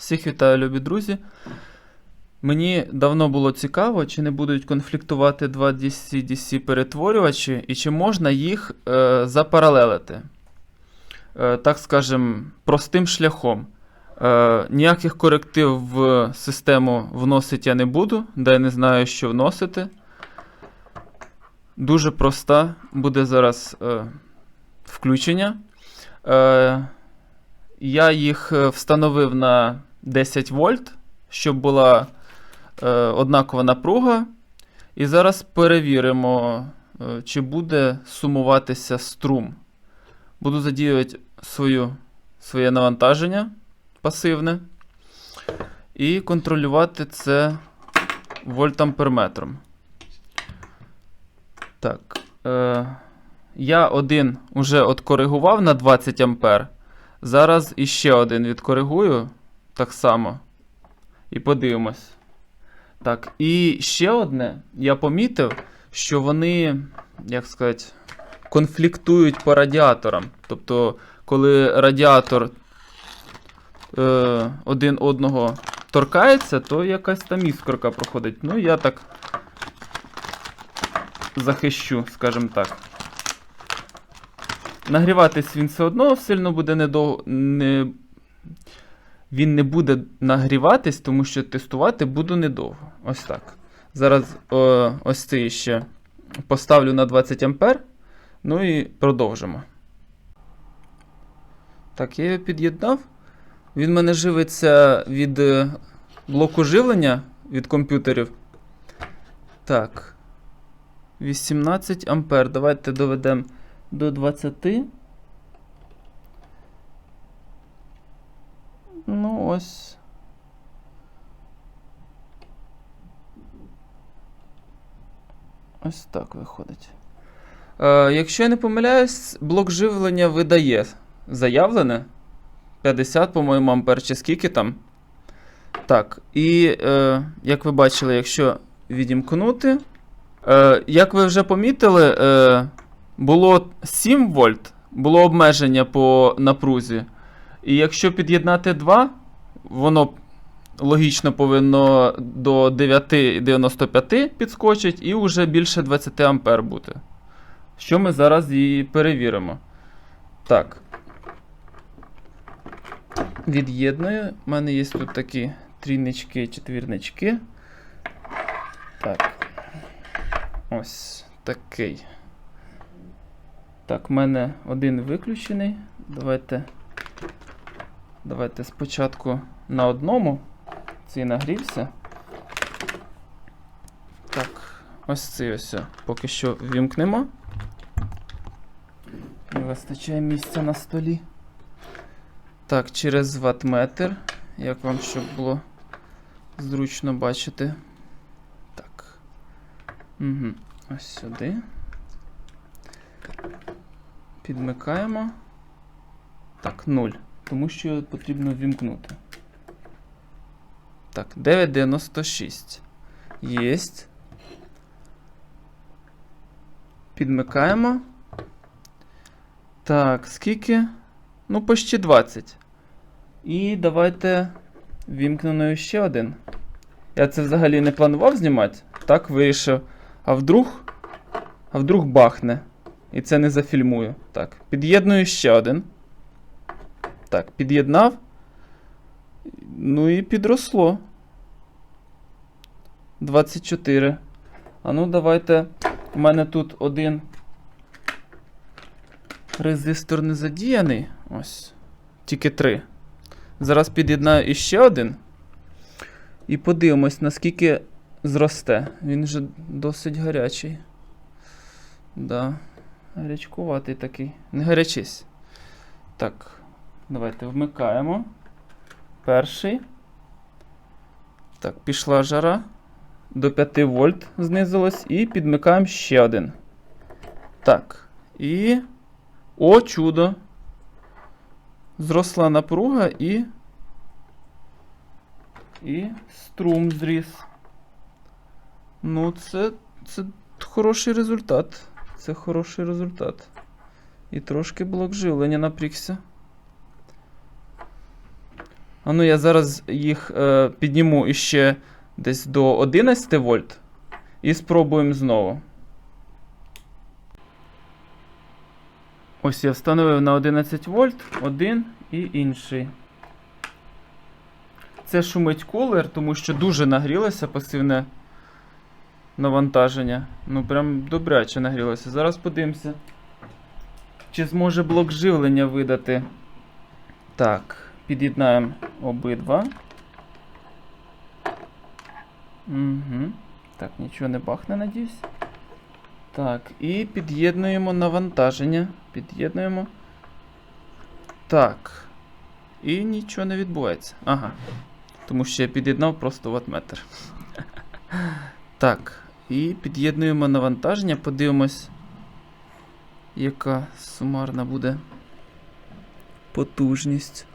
Всіх вітаю, любі друзі. Мені давно було цікаво, чи не будуть конфліктувати два DC-DC перетворювачі, і чи можна їх е, запаралелити. Е, так скажем, простим шляхом. Е, ніяких коректив в систему вносити я не буду, де я не знаю, що вносити. Дуже проста буде зараз е, включення. Е, я їх е, встановив на 10 вольт, щоб була е, однакова напруга. І зараз перевіримо, е, чи буде сумуватися струм. Буду задіювати свою, своє навантаження пасивне і контролювати це вольтамперметром. Так. Е, я один уже откоригував на 20 ампер. Зараз іще один відкоригую так само. І подивимось. Так, і ще одне. Я помітив, що вони, як сказати, конфліктують по радіаторам. Тобто, коли радіатор е, один одного торкається, то якась там іскорка проходить. Ну, я так захищу, скажімо так. Нагріватись він все одно сильно буде недовго. Не... Він не буде нагріватись, тому що тестувати буду недовго. Ось так. Зараз о, ось цей ще поставлю на 20 ампер. Ну і продовжимо. Так, я його під'єднав. Він мене живиться від е, блоку живлення від комп'ютерів. Так. 18 ампер. Давайте доведемо до 20. Ну, ось. Ось так виходить. Е, якщо я не помиляюсь, блок живлення видає заявлене. 50, по-моєму, ампер чи скільки там. Так, і е, як ви бачили, якщо відімкнути. Е, як ви вже помітили, е, було 7 вольт, було обмеження по напрузі. І якщо під'єднати 2, воно логічно повинно до 9,95 підскочить і вже більше 20 ампер бути. Що ми зараз і перевіримо. Так. Від'єдную. У мене є тут такі трійнички, четвірнички. Так. Ось такий. Так, в мене один виключений. Давайте. Давайте спочатку на одному. Цей нагрівся. Так, ось цей ось поки що вімкнемо. Не вистачає місця на столі. Так, через ватметр. Як вам щоб було зручно бачити. Так. Угу. Ось сюди. Підмикаємо. Так, 0. Тому що потрібно вімкнути. Так, 9,96. Єсть. Підмикаємо. Так, скільки? Ну, почти 20. І давайте вімкненою ще один. Я це взагалі не планував знімати. Так, вирішив. А вдруг. А вдруг бахне. І це не зафільмую. Так, під'єдную ще один. Так, під'єднав. Ну і підросло. 24. А ну, давайте. У мене тут один резистор не задіяний. Ось. Тільки три. Зараз під'єднаю іще один. І подивимось, наскільки зросте. Він вже досить гарячий. Да. Гарячкуватий такий. Не гарячись. Так. Давайте вмикаємо. Перший. Так, пішла жара. До 5 вольт знизилось. І підмикаємо ще один. Так. І. О, чудо! Зросла напруга і. І струм зріс. Ну, це, це хороший результат. Це хороший результат. І трошки блок живлення напрягся. А ну я зараз їх е, підніму іще десь до 11 вольт і спробуємо знову. Ось я встановив на 11 вольт один і інший. Це шумить кулер, тому що дуже нагрілося пасивне навантаження. Ну, прям добряче нагрілося. Зараз подивимося, чи зможе блок живлення видати. Так, під'єднаємо обидва. Угу. Так, нічого не бахне, надіюсь. Так, і під'єднуємо навантаження. Під'єднуємо. Так. І нічого не відбувається. Ага. Тому що я під'єднав просто ватметр. Так. І під'єднуємо навантаження. Подивимось, яка сумарна буде потужність.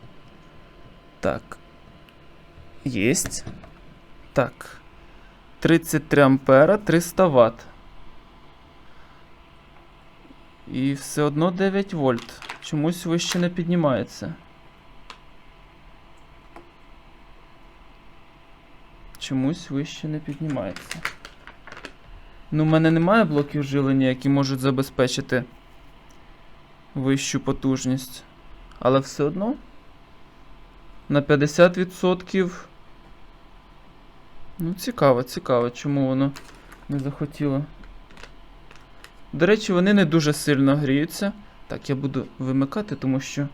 Так. Єсть. Так. 33 ампера, 300 Вт. І все одно 9 вольт. Чомусь вище не піднімається. Чомусь вище не піднімається. Ну, в мене немає блоків живлення, які можуть забезпечити вищу потужність. Але все одно на 50%. Ну, цікаво, цікаво, чому воно не захотіло. До речі, вони не дуже сильно гріються. Так, я буду вимикати, тому що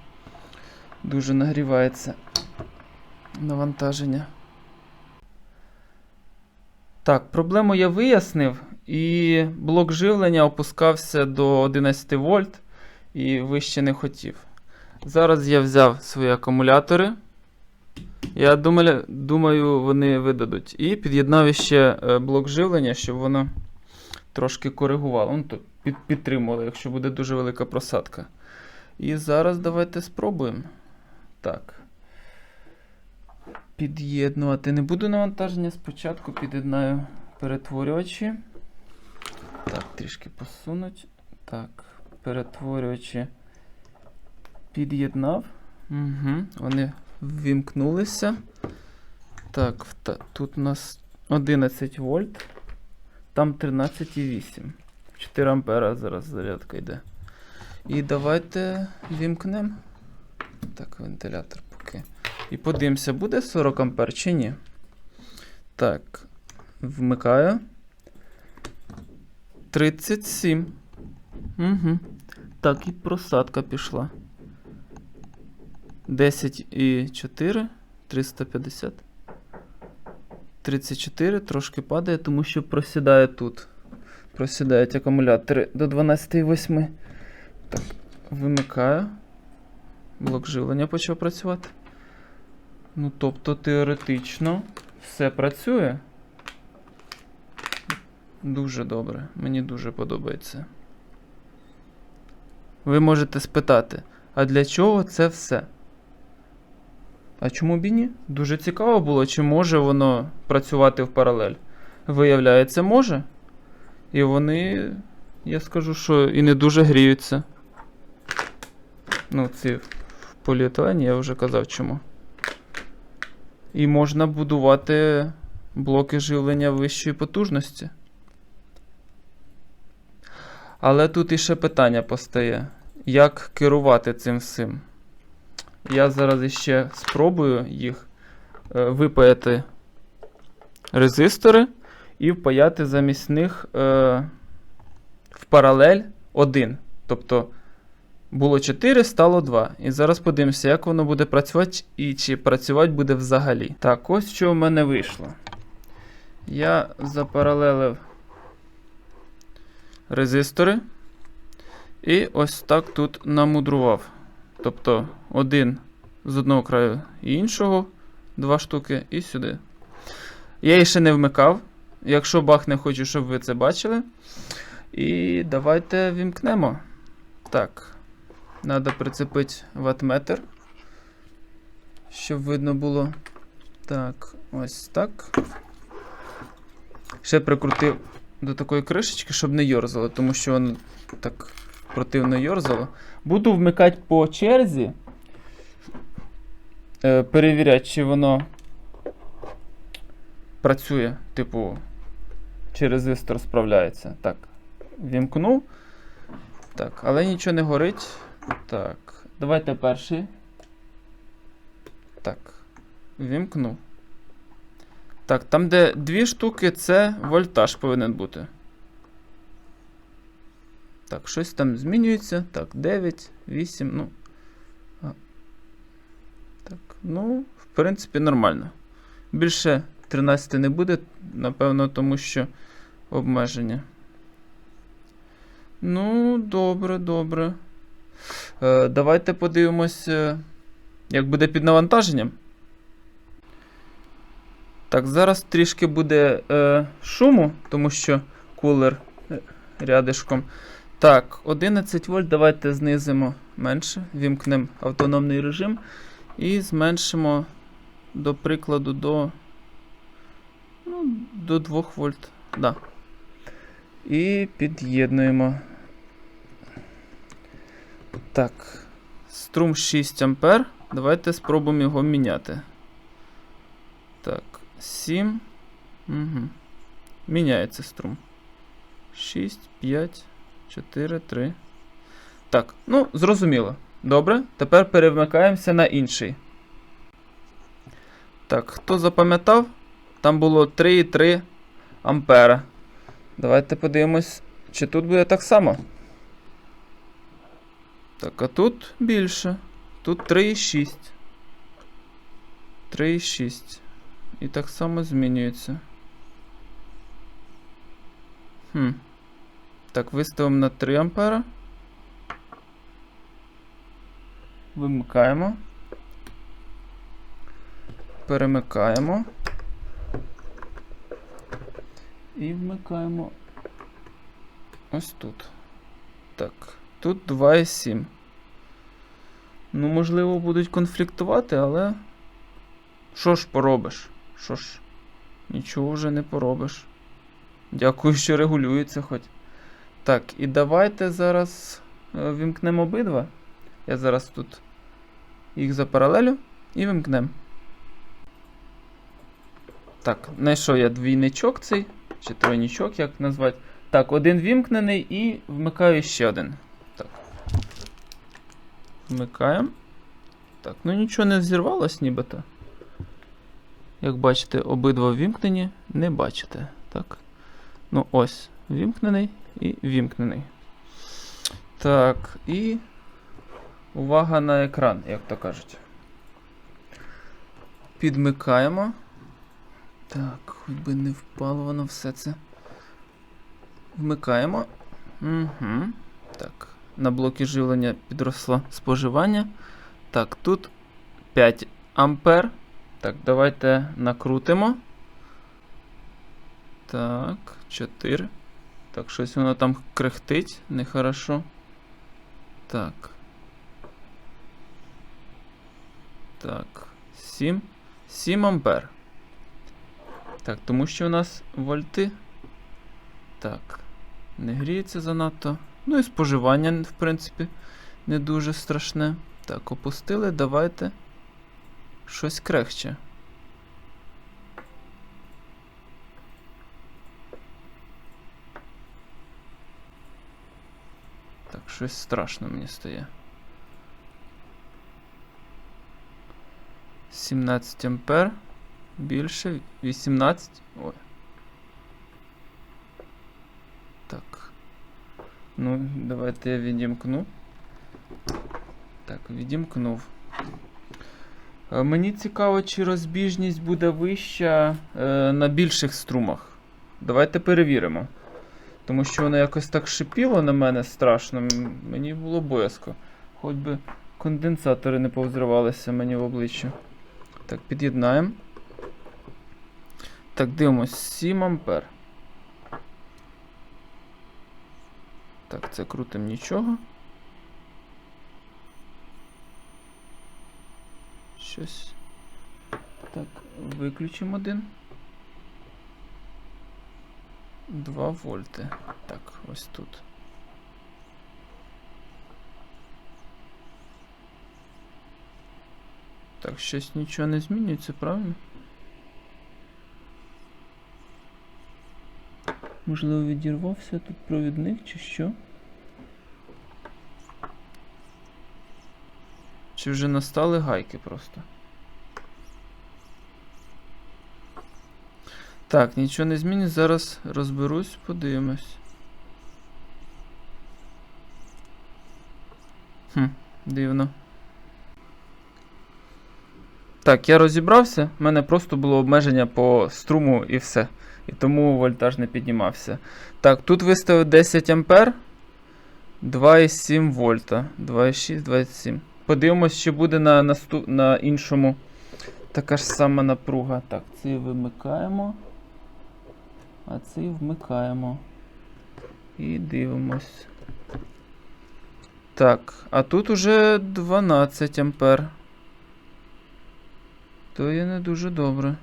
дуже нагрівається навантаження. Так, проблему я вияснив, і блок живлення опускався до 11 вольт і вище не хотів. Зараз я взяв свої акумулятори. Я думаю, думаю, вони видадуть. І під'єднав ще е, блок живлення, щоб воно трошки коригувало. Ну, під, підтримувало, якщо буде дуже велика просадка. І зараз давайте спробуємо. Так. Під'єднувати. Не буду навантаження. Спочатку під'єднаю перетворювачі. Так, трішки посунуть. Так, перетворювачі під'єднав. Угу, Вони ввімкнулися. Так, та, тут у нас 11 вольт. Там 13,8. 4 ампера зараз зарядка йде. І давайте вімкнемо. Так, вентилятор поки. І подивимося, буде 40 ампер чи ні. Так, вмикаю. 37. Угу. Так, і просадка пішла. 10 і 4, 350. 34, трошки падає, тому що просідає тут. Просідають акумулятори до 12,8. Так, вимикаю. Блок живлення почав працювати. Ну, тобто, теоретично все працює. Дуже добре. Мені дуже подобається. Ви можете спитати, а для чого це все? А чому б і ні? Дуже цікаво було, чи може воно працювати в паралель. Виявляється, може. І вони, я скажу, що і не дуже гріються. Ну, ці в поліетилені я вже казав чому. І можна будувати блоки живлення вищої потужності. Але тут іще питання постає: як керувати цим всім? Я зараз іще спробую їх е, випаяти резистори і впаяти замість них е, в паралель один. Тобто було 4, стало 2. І зараз подивимося, як воно буде працювати і чи працювати буде взагалі. Так, ось що в мене вийшло. Я запаралелив резистори. І ось так тут намудрував. Тобто один з одного краю і іншого, два штуки, і сюди. Я її ще не вмикав. Якщо бахне, хочу, щоб ви це бачили. І давайте вімкнемо. Так. Треба прицепити ватметр. Щоб видно було. Так, ось так. Ще прикрутив до такої кришечки, щоб не йорзало, тому що воно так противно йорзало. Буду вмикати по черзі. е, перевіряти, чи воно працює, типу, чи резистор справляється. Так, вімкнув. Так, але нічого не горить. Так, давайте перший. Так, вімкнув. Так, там, де дві штуки, це вольтаж повинен бути. Так, щось там змінюється. Так, 9, 8, ну. Так, ну, в принципі, нормально. Більше 13 не буде, напевно, тому що обмеження. Ну, добре, добре. Е, давайте подивимось, е, як буде під навантаженням. Так, зараз трішки буде е, шуму, тому що кулер е, рядишком. Так, 11 вольт, давайте знизимо менше, вімкнемо автономний режим і зменшимо, до прикладу, до, ну, до 2 вольт. Да. І під'єднуємо. Так, струм 6 ампер. Давайте спробуємо його міняти. Так, 7. Угу. Міняється струм. 6, 5, 4, 3. Так, ну, зрозуміло. Добре. Тепер перемикаємося на інший. Так, хто запам'ятав? Там було 3,3 ампера. Давайте подивимось, чи тут буде так само. Так, а тут більше. Тут 3,6. 3,6. І так само змінюється. Хм. Так, виставимо на 3 ампера. Вимикаємо. Перемикаємо. І вмикаємо ось тут. Так, тут 2,7. Ну, можливо, будуть конфліктувати, але. Що ж поробиш? Що ж, нічого вже не поробиш. Дякую, що регулюється хоч. Так, і давайте зараз е, вімкнемо обидва. Я зараз тут їх запаралелю і вимкнемо. Так, знайшов я двійничок цей, чи тройничок, як назвати. Так, один вімкнений і вмикаю ще один. Так. Вмикаємо. Так, ну нічого не взірвалось нібито. Як бачите, обидва вімкнені, не бачите. Так. Ну, ось, вімкнений і вімкнений. Так, і увага на екран, як то кажуть. Підмикаємо. Так, хоч би не впало воно все це. Вмикаємо. Угу. Так, на блокі живлення підросло споживання. Так, тут 5 ампер. Так, давайте накрутимо. Так, 4. Так, щось воно там крехтить, нехорошо. Так. Так, 7. 7 ампер. Так, тому що у нас вольти. Так. Не гріється занадто. Ну і споживання, в принципі, не дуже страшне. Так, опустили, давайте. Щось крехче. Так, щось страшно мені стає. 17 ампер. Більше. 18. Ой. Так. Ну, давайте я відімкну. Так, відімкнув. Е, Мені цікаво, чи розбіжність буде вища е, на більших струмах. Давайте перевіримо. Тому що воно якось так шипіло на мене страшно. Мені було боязко. Хоч би конденсатори не повзривалися мені в обличчя. Так, під'єднаємо. Так, дивимось, 7 ампер. Так, це крутим нічого. Щось. Так, виключимо один. 2 вольти. Так, ось тут. Так, щось нічого не змінюється, правильно? Можливо, відірвався тут провідник чи що? Чи вже настали гайки просто? Так, нічого не змінюється, зараз розберусь, подивимось. Хм, дивно. Так, я розібрався, в мене просто було обмеження по струму і все. І тому вольтаж не піднімався. Так, тут виставив 10 ампер. 2,7 вольта. 2,6, 2,7. Подивимось, що буде на, наступ... на іншому. Така ж сама напруга. Так, цей вимикаємо. А цей вмикаємо. І дивимось. Так, а тут уже 12 ампер. То є не дуже добре.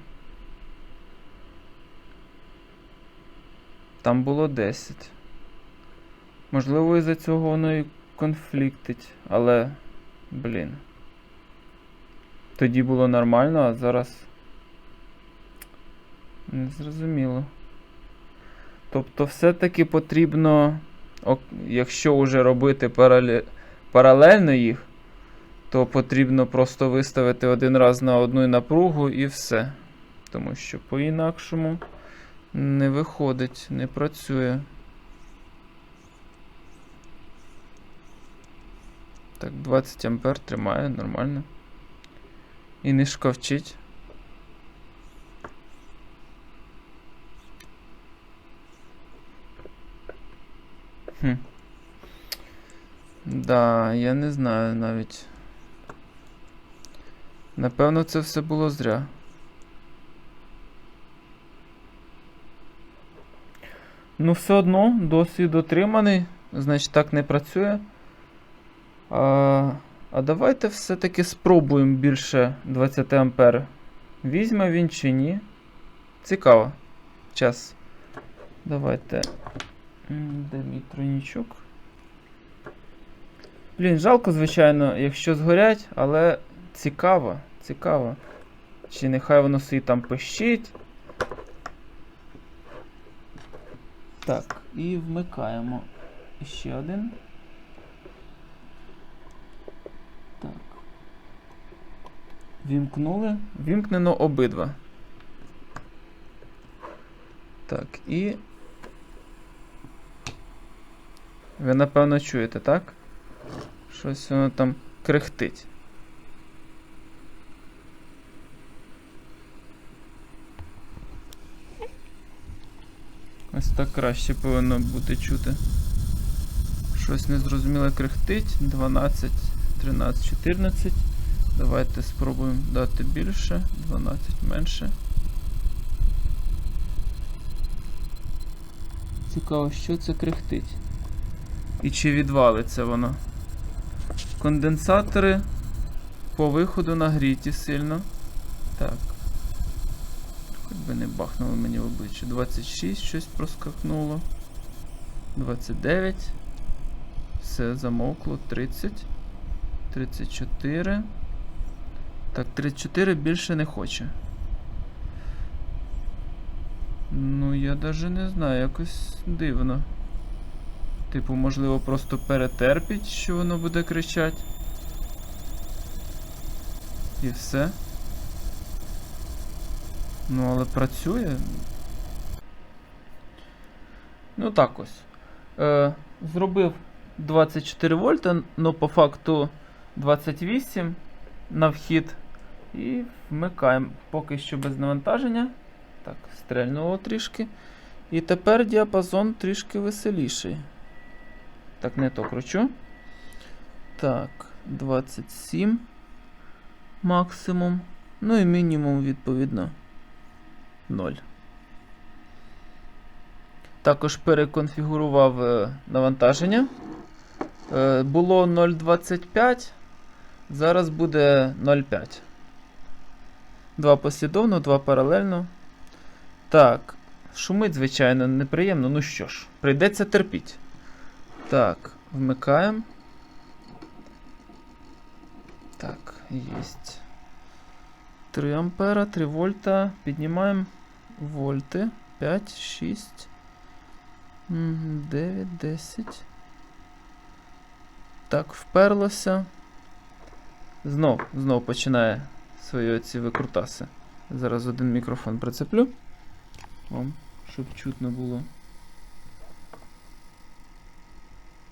Там було 10. Можливо, із-за цього воно і конфліктить, але. Блін. Тоді було нормально, а зараз. Не зрозуміло. Тобто, все-таки потрібно, якщо вже робити паралельно їх, то потрібно просто виставити один раз на одну напругу і все. Тому що по-інакшому не виходить, не працює. Так, 20 ампер тримає, нормально. І не шкавчить. Хм. Да, я не знаю навіть. Напевно, це все було зря. Ну, все одно, досвід отриманий, значить так не працює. А, а давайте все-таки спробуємо більше 20 ампер. Візьме він чи ні. Цікаво. Час. Давайте. Де мій? Блін, жалко, звичайно, якщо згорять, але цікаво, цікаво. Чи нехай воно собі там пищить. Так, і вмикаємо ще один. Так. Вімкнули. Вімкнено обидва. Так, і. Ви напевно чуєте, так? Щось воно там крехтить. Ось так краще повинно бути чути. Щось незрозуміле крехтить. 12, 13, 14. Давайте спробуємо дати більше. 12 менше. Цікаво, що це крехтить. І чи відвалиться воно. Конденсатори по виходу нагріті сильно. Так. Хоч би не бахнуло мені в обличчя. 26 щось проскакнуло. 29. Все замовкло. 30. 34. Так, 34 більше не хоче. Ну, я даже не знаю, якось дивно. Типу, можливо, просто перетерпіть, що воно буде кричати. І все. Ну, але працює. Ну так ось. Е, зробив 24 вольта, але по факту 28 на вхід. І вмикаємо поки що без навантаження. Так, стрельнуло трішки. І тепер діапазон трішки веселіший. Так, не то кручу. Так, 27 максимум. Ну і мінімум, відповідно, 0. Також переконфігурував е, навантаження. Е, було 0,25, зараз буде 0,5. Два послідовно, два паралельно. Так, шумить, звичайно, неприємно. Ну що ж, прийдеться терпіти. Так, вмикаємо. Так, єсть. 3 ампера, 3 вольта. Піднімаємо вольти. 5, 6, 9, 10. Так, вперлося. Знов, знов починає свої оці викрутаси. Зараз один мікрофон прицеплю. Вам, щоб чутно було.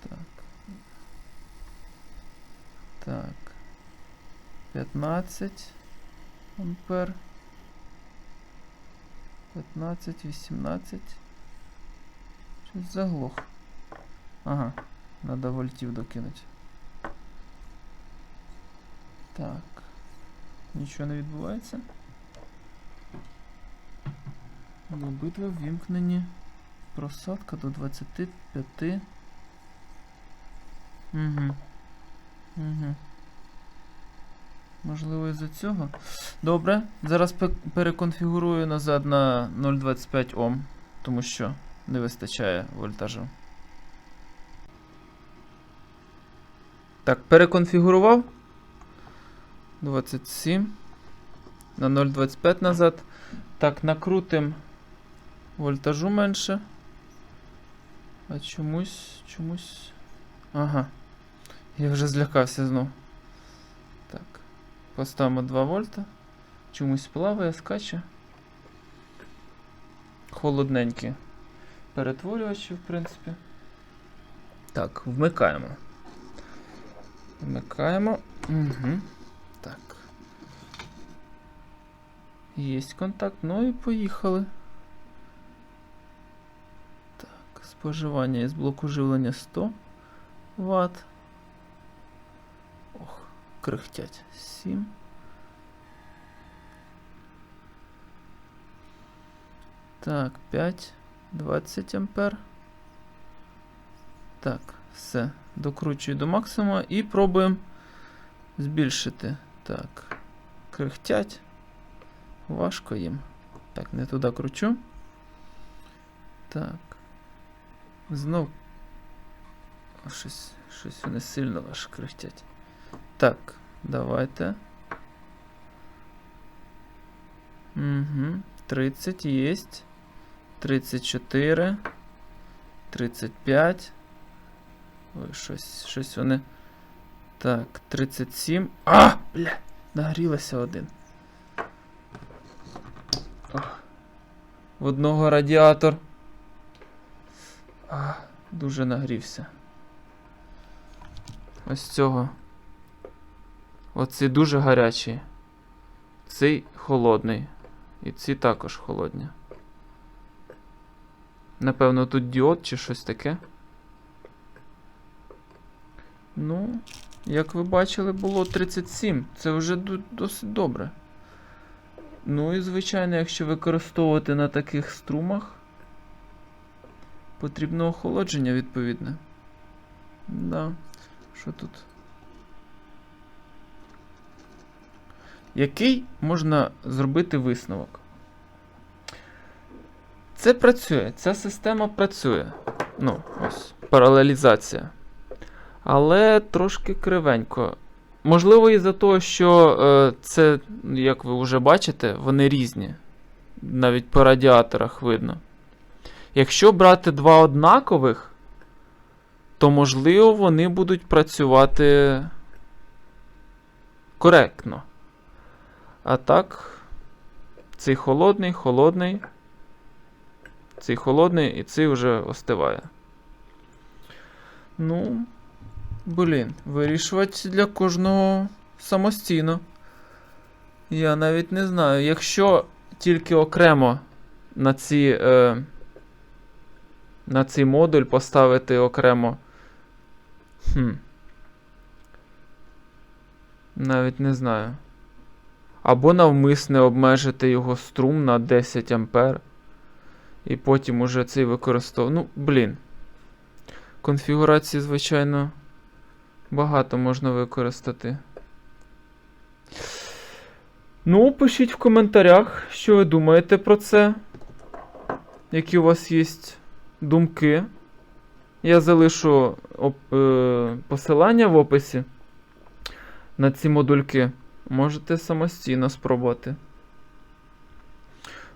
Так. Так. 15 ампер. 15, 18. Щось заглох. Ага, надо вольтів докинути. Так. Нічого не відбувається. Обидва ввімкнені. Просадка до 25. Угу. Угу. Можливо, із-за цього. Добре. Зараз переконфігурую назад на 0,25 Ом, тому що не вистачає вольтажу. Так, переконфігурував. 27. На 0,25 назад. Так, накрутим вольтажу менше. А чомусь, чомусь. Ага. Я вже злякався знов. Так. Поставимо 2 вольта. Чомусь плаває, скаче. Холодненькі перетворювачі, в принципі. Так, вмикаємо. Вмикаємо. Угу. Так. Єсть контакт. Ну і поїхали. Так, споживання із блоку живлення 100 Вт. Крихтять. 7. Так, 5, 20 ампер. Так, все. Докручую до максимуму і пробуємо збільшити. Так, крихтять. Важко їм. Так, не туди кручу. Так. Знов. Щось, щось вони сильно аж крихтять. Так, давайте. Угу. 30 есть. 34. 35. Ой, щось, щось вони. Так, 37. А! Бля! Нагрілося один. Ох. В одного радіатор. А, дуже нагрівся. Ось цього. Оці дуже гарячі. Цей холодний. І ці також холодні. Напевно, тут діод чи щось таке. Ну, як ви бачили, було 37. Це вже досить добре. Ну і, звичайно, якщо використовувати на таких струмах, потрібно охолодження відповідне. Да. Що тут? Який можна зробити висновок? Це працює, ця система працює. Ну, ось, паралелізація. Але трошки кривенько. Можливо, із-за того, що е, це, як ви вже бачите, вони різні. Навіть по радіаторах видно. Якщо брати два однакових, то можливо вони будуть працювати коректно. А так, цей холодний, холодний. Цей холодний і цей вже остиває. Ну, блін, вирішувати для кожного самостійно. Я навіть не знаю. Якщо тільки окремо на ці. Е, на цей модуль поставити окремо. Хм. Навіть не знаю. Або навмисне обмежити його струм на 10 ампер. І потім уже цей використовувати. Ну, блін. Конфігурації, звичайно, багато можна використати. Ну, пишіть в коментарях, що ви думаєте про це. Які у вас є думки. Я залишу е, посилання в описі на ці модульки. Можете самостійно спробувати.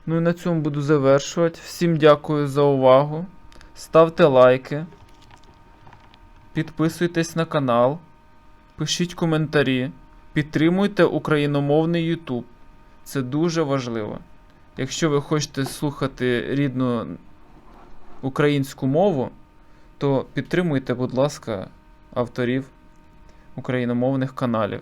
Ну і на цьому буду завершувати. Всім дякую за увагу. Ставте лайки. Підписуйтесь на канал. Пишіть коментарі. Підтримуйте україномовний YouTube. Це дуже важливо. Якщо ви хочете слухати рідну українську мову, то підтримуйте, будь ласка, авторів україномовних каналів.